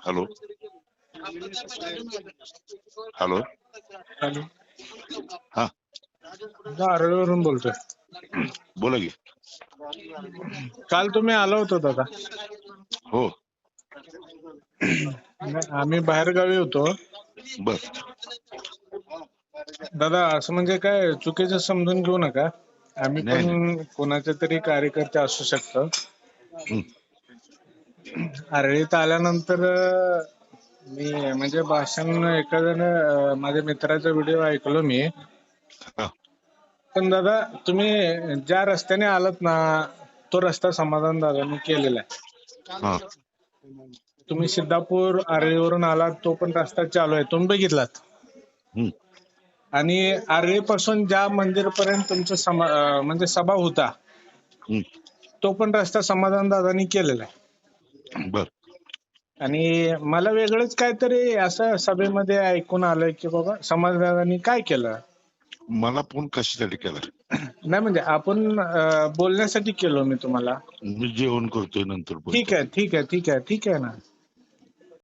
Hello hello hello हा. आरळीवरून बोलतोय. बोला की. काल तुम्ही आला होता दादा. हो. आम्ही बाहेर गावी होतो. बर. दादा असं म्हणजे काय चुकीचं समजून घेऊ नका. आम्ही नाही, पण कोणाचे तरी कार्यकर्ते असू शकतो. हं. आरळीत आल्यानंतर मी म्हणजे भाषण एखाद्यानं माझ्या मित्राचा व्हिडिओ ऐकलो मी. पण दादा तुम्ही ज्या रस्त्याने आलात ना तो रस्ता समाधान दादांनी केलेला आहे तुम्ही सिद्धापूर आरळीवरून आलात तो पण रस्ता चालू आहे तुम्ही बघितलात. आणि आरळी पासून ज्या मंदिर पर्यंत तुमचं म्हणजे सभा होता. तो पण रस्ता समाधान दादांनी केलेला आहे बर. आणि मला वेगळंच काहीतरी असं सभेमध्ये ऐकून आलंय की बाबा समाजदारांनी काय केलं? मला फोन कशासाठी केला? नाही म्हणजे आपण बोलण्यासाठी केलो मी तुम्हाला. मी जेवण करतोय नंतर. ठीक आहे ठीक आहे ठीक आहे ठीक आहे ना.